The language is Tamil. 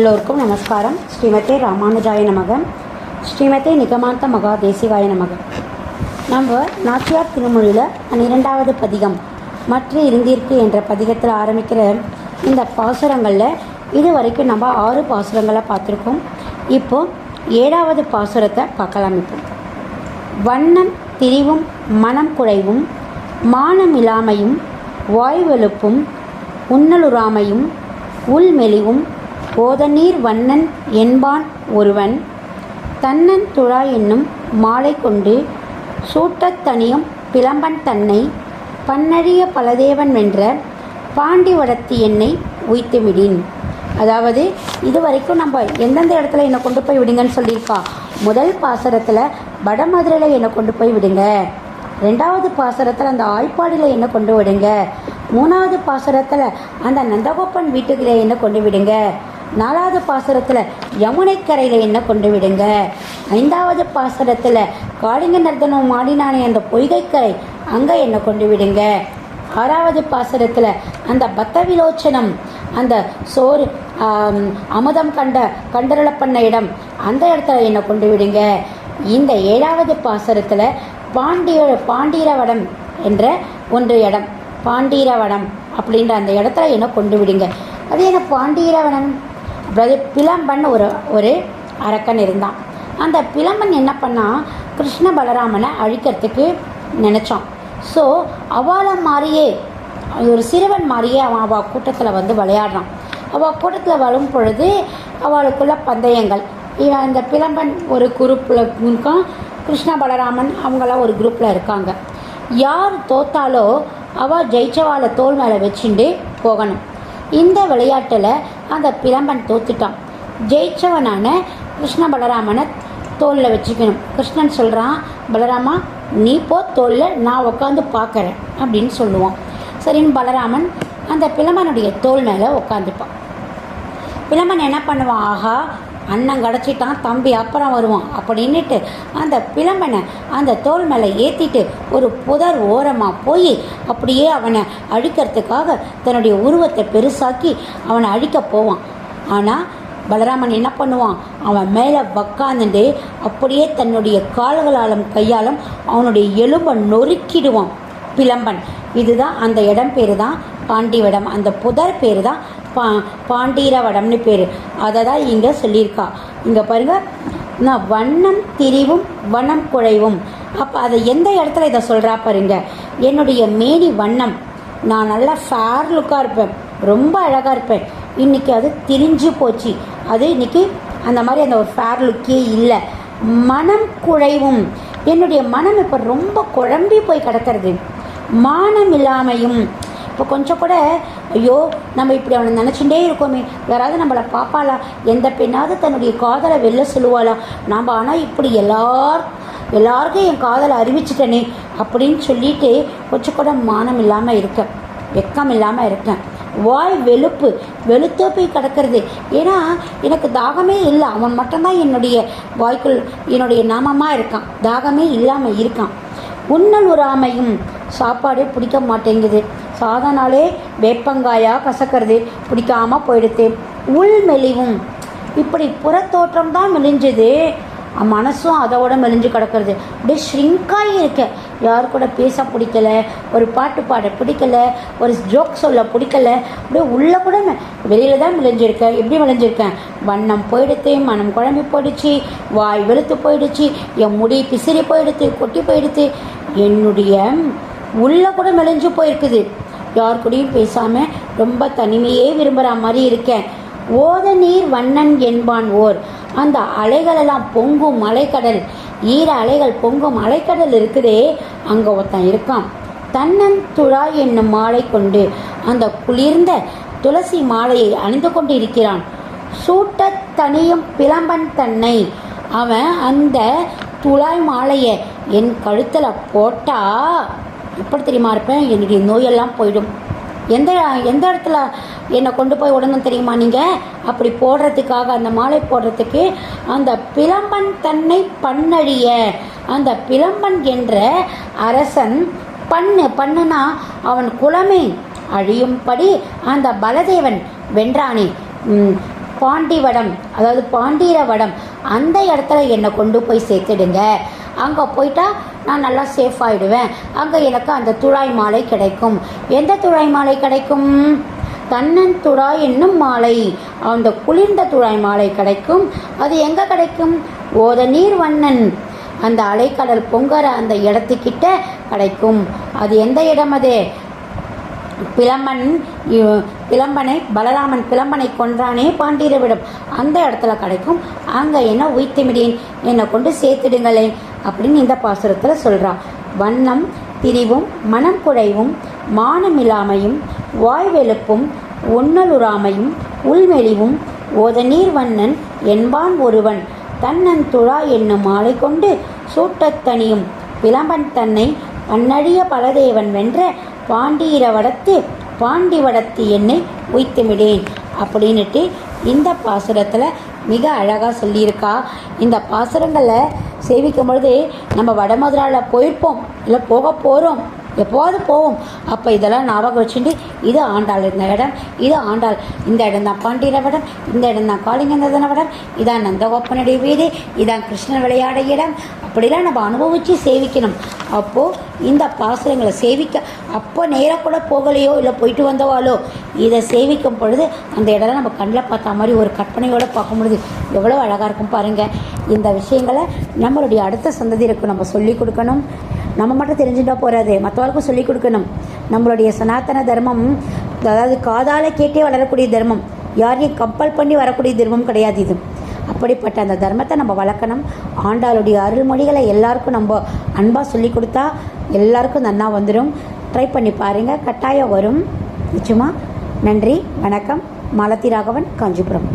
எல்லோருக்கும் நமஸ்காரம். ஸ்ரீமதே ராமானுஜாய நமகம் ஸ்ரீமதே நிகமாந்த மகா தேசிகாய நமகம் நம்ம நாச்சியார் திருமொழியில் பன்னிரெண்டாவது பதிகம் மற்ற இருந்திருக்கு என்ற பதிகத்தில் ஆரம்பிக்கிற இந்த பாசுரங்களில் இது வரைக்கும் நம்ம ஆறு பாசுரங்களை பார்த்துருக்கோம். இப்போ ஏழாவது பாசுரத்தை பார்க்கலாம் இப்போ. வண்ணம் திரிவும் மனம் குறைவும் இல்லாமையும் வாய்வெழுப்பும் உன்னலுறாமையும் உள்மெலிவும் போதநீர் வண்ணன் என்பான் ஒருவன். தன்னன் துழா என்னும் மாலை கொண்டு சூட்டத் தனியும் பிளம்பன் தன்னை பன்னழிய பலதேவன் வென்ற பாண்டிவடத்தி என்னை உய்த்துவிடின் அதாவது இது வரைக்கும் நம்ம எந்தெந்த இடத்துல என்னை கொண்டு போய் விடுங்கன்னு சொல்லியிருக்கா? முதல் பாசரத்தில் வடமதுரையில் என்னை கொண்டு போய் விடுங்க. ரெண்டாவது பாசரத்தில் அந்த ஆய்ப்பாடியில் என்னை கொண்டு விடுங்க. மூணாவது பாசரத்தில் அந்த நந்தகோப்பன் வீட்டுக்குள்ளே என்னை கொண்டு விடுங்க. நாலாவது பாசுரத்தில் யமுனைக்கரையில் என்ன கொண்டு விடுங்க? ஐந்தாவது பாசரத்தில் காளிங்க நர்தனம் மாடினானே அந்த பொய்கைக்கரை அங்கே என்ன கொண்டு விடுங்க? ஆறாவது பாசுரத்தில் அந்த பத்த விலோச்சனம் அந்த சோறு அமுதம் கண்ட கண்டரள பண்ண இடம் அந்த இடத்துல என்னை கொண்டு விடுங்க? இந்த ஏழாவது பாசரத்தில் பாண்டிய பாண்டீரவடம் என்ற ஒன்று இடம். பாண்டீரவனம் அப்படின்ற அந்த இடத்துல என்னை கொண்டு விடுங்க? அது என்ன பாண்டீரவனம்? அதாவது பிளம்பன் ஒரு ஒரு அரக்கன் இருந்தான். அந்த பிளம்பன் என்ன பண்ணால் கிருஷ்ண பலராமனை அழிக்கிறதுக்கு நினச்சான். ஸோ அவளை மாதிரியே ஒரு சிறுவன் மாதிரியே அவன் அவள் கூட்டத்தில் வந்து விளையாடுறான். அவள் கூட்டத்தில் வரும் பொழுது அவளுக்குள்ள பந்தயங்கள். இவன் இந்த பிளம்பன் ஒரு குரூப்பில் இருக்கான். கிருஷ்ண பலராமன் அவங்களாம் ஒரு குரூப்பில் இருக்காங்க. யார் தோத்தாலோ அவள் ஜெயிச்சவாளை தோல் மேலே வச்சுட்டு போகணும். இந்த விளையாட்டில் அந்த பிரம்பன் தோத்துட்டான். ஜெயிச்சவனான கிருஷ்ண பலராமனை தோலில் வச்சுக்கணும். கிருஷ்ணன் சொல்கிறான் பலராமா நீ போ தோலில் நான் உட்காந்து பார்க்குறேன் அப்படின்னு சொல்லுவான். சரின்னு பலராமன் அந்த பிளமனுடைய தோல் மேலே உட்காந்துப்பான் பிளமன் என்ன பண்ணுவான்? ஆஹா அண்ணன் கிடச்சிட்டான் தம்பி அப்புறம் வருவான் அப்படின்னுட்டு அந்த பிளம்பனை அந்த தோல் மேலே ஏற்றிட்டு ஒரு புதர் ஓரமாக போய் அப்படியே அவனை அழிக்கிறதுக்காக தன்னுடைய உருவத்தை பெருசாக்கி அவனை அழிக்க போவான். ஆனால் பலராமன் என்ன பண்ணுவான்? அவன் மேலே உக்காந்துட்டு அப்படியே தன்னுடைய கால்களாலும் கையாலும் அவனுடைய எலும்பை நொறுக்கிடுவான். பிளம்பன். இதுதான் அந்த இடம் பேர் தான் பாண்டிவடம் அந்த புதர் பேர் தான் பா பாண்டீரவடம்னு பேர். அதை தான் இங்கே சொல்லியிருக்கா. இங்கே பாருங்கள் நான் வண்ணம் திரிவும் வண்ணம் குழைவும். அப்போ அதை எந்த இடத்துல இதை சொல்கிறா பாருங்க. என்னுடைய மேனி வண்ணம். நான் நல்லா ஃபேர் லுக்காக இருப்பேன். ரொம்ப அழகாக இருப்பேன். இன்றைக்கி அது திரிஞ்சு போச்சு. அது இன்றைக்கி அந்த மாதிரி அந்த ஒரு ஃபேர் லுக்கே இல்லை. மனம் குழைவும். என்னுடைய மனம் இப்போ ரொம்ப குழம்பி போய் கிடக்கிறது. மானம் இல்லாமையும் இப்போ கொஞ்சம் கூட ஐயோ நம்ம இப்படி அவனை நினச்சிட்டே இருக்கோமே. யாராவது நம்மளை பார்ப்பாளா? எந்த பெண்ணாவது தன்னுடைய காதலை வெளில சொல்லுவாளா? நாம் ஆனால் இப்படி எல்லார் எல்லாருக்கும் என் காதலை அறிவிச்சிட்டனே அப்படின்னு சொல்லிட்டு கொஞ்சம் கூட மானம் இல்லாமல் இருக்கேன் வெக்கம் இல்லாமல் இருக்கேன் வாய் வெளுப்பு வெளுத்தே போய் கிடக்கிறது. ஏன்னா எனக்கு தாகமே இல்லை. அவன் மட்டும்தான் என்னுடைய வாய்க்குள் என்னுடைய நாமமாக இருக்கான். தாகமே இல்லாமல் இருக்கான். உண்ணல் உறாமையும் சாப்பாடே பிடிக்க மாட்டேங்குது. சாதனாலே வேப்பங்காயாக கசக்கிறது பிடிக்காம போயிடுது உள் மெலிவும். இப்படி புறத்தோற்றம் தான் மெலிஞ்சது. மனசும் அதோட மெலிஞ்சு கிடக்கிறது. அப்படியே ஷ்ரிங்காகி இருக்க. யார் கூட பேச பிடிக்கல ஒரு பாட்டு பாட பிடிக்கல ஒரு ஜோக் சொல்ல பிடிக்கல அப்படியே உள்ளே கூட வெளியில் தான் மெலிஞ்சிருக்கேன் எப்படி மெலிஞ்சிருக்கேன் வண்ணம் போயிடுத்து மனம் குழம்பி போயிடுச்சு வாய் வெளுத்து போயிடுச்சு என் முடி பிசிறி போயிடுத்து கொட்டி போயிடுத்து. என்னுடைய உள்ளே கூட மெலிஞ்சு போயிருக்குது. யார் கூடயும் பேசாமல் ரொம்ப தனிமையே விரும்புகிற மாதிரி இருக்கேன். ஓத நீர் வண்ணன் என்பான் ஓர். அந்த அலைகளெல்லாம் பொங்கும் மலைக்கடல் ஈர அலைகள் பொங்கும் மலைக்கடல் இருக்குதே அங்கே ஒருத்தன் இருக்கான். தன்னன் துழா என்னும் மாலை கொண்டு அந்த குளிர்ந்த துளசி மாலையை அணிந்து கொண்டு இருக்கிறான் சூட்டத் தனியும் பிளம்பன் தன்னை. அவன் அந்த துளாய் மாலையை என் கழுத்தில் போட்டா எப்படி தெரியுமா இருப்பேன்? என்னுடைய நோயெல்லாம் போயிடும். எந்த எந்த இடத்துல என்னை கொண்டு போய் விடணும் தெரியுமா நீங்கள் அப்படி போடுறதுக்காக அந்த மாலை போடுறதுக்கு அந்த பிளம்பன் தன்னை பண்ணழிய அந்த பிளம்பன் என்ற அரசன் பண்ணு பண்ணுனா அவன் குலமே அழியும்படி அந்த பலதேவன் வென்றானே. பாண்டிவடம் அதாவது பாண்டீரவடம் அந்த இடத்துல என்னை கொண்டு போய் சேர்த்துடுங்க. அங்கே போயிட்டா நான் நல்லா சேஃப் ஆகிடுவேன் அங்கே எனக்கு அந்த துழாய் மாலை கிடைக்கும். எந்த துழாய் மாலை கிடைக்கும்? தன்னன் துழாய் என்னும் மாலை. அந்த குளிர்ந்த துழாய் மாலை கிடைக்கும். அது எங்கே கிடைக்கும்? ஓத நீர் வண்ணன். அந்த அலைக்கடல் பொங்கற அந்த இடத்துக்கிட்ட கிடைக்கும். அது எந்த இடம் அது? பிளம்பன் பிளம்பனை பலராமன் பிளம்பனை கொன்றானே பாண்டியரவிடம் அந்த இடத்துல கிடைக்கும். அங்கே என்ன உய்த்துமிடேன் என்னை கொண்டு சேர்த்துடுங்களேன். அப்படின்னு இந்த பாசுரத்தில் சொல்கிறான் வண்ணம் திரிவும் மனம் குறைவும் மானமில்லாமையும் வாய்வெழுப்பும் வெளுப்பும் ஒன்னலுறாமையும் ஓதநீர் வண்ணன் என்பான் ஒருவன். தன்னன் துழா என்னும் மாலை கொண்டு சூட்டத்தனியும் விளம்பன் தன்னை பன்னழிய பலதேவன் வென்ற பாண்டியிரவடத்து பாண்டிவடத்து என்னை உய்த்துமிடேன் அப்படின்னுட்டு இந்த பாசுரத்தில் மிக அழகாக சொல்லியிருக்கா. இந்த பாசுரங்களை சேவிக்கும் பொழுது நம்ம வடமதுராவில் போயிருப்போம். இல்லை போக போகிறோம் எப்போவாது போவோம்? அப்போ இதெல்லாம் ஞாபகம் வச்சுட்டு இது ஆண்டாள் இந்த இடம் இது ஆண்டாள் இந்த இடம் தான் பாண்டியரவடம் இந்த இடம் தான் காளிங்கந்தனவடம் இதான் நந்தகோப்பனுடைய வீடு இதான் கிருஷ்ணன் விளையாட இடம். அப்படிலாம் நம்ம அனுபவித்து சேவிக்கணும். அப்போது இந்த பாசுரங்களை சேவிக்க அப்போ நேராக கூட போகலையோ இல்லை போயிட்டு வந்தவாளோ இதை சேவிக்கும் பொழுது அந்த இடம் நம்ம கண்ணில் பார்த்த மாதிரி ஒரு கற்பனையோடு பார்க்க முடியுது எவ்வளோ அழகாக இருக்கும் பாருங்கள் இந்த விஷயங்களை நம்மளுடைய அடுத்த சந்ததியிற்கு நம்ம சொல்லிக் கொடுக்கணும். நம்ம மட்டும் தெரிஞ்சுட்டா போறாது மற்றவர்களுக்கும் சொல்லிக் கொடுக்கணும். நம்மளுடைய சனாதன தர்மம் அதாவது காதால் கேட்டே வளரக்கூடிய தர்மம் யாரையும் கம்பல் பண்ணி வரக்கூடிய தர்மம் கிடையாது இது. அப்படிப்பட்ட அந்த தர்மத்தை நம்ம வளர்க்கணும். ஆண்டாளுடைய அருள்மொழிகளை எல்லாருக்கும் நம்ம அன்பாக சொல்லி கொடுத்தா எல்லாருக்கும் நன்னா வந்துடும் ட்ரை பண்ணி பாருங்கள் கட்டாயம் வரும். நிச்சயமாக நன்றி வணக்கம். மாலதி ராகவன் காஞ்சிபுரம்.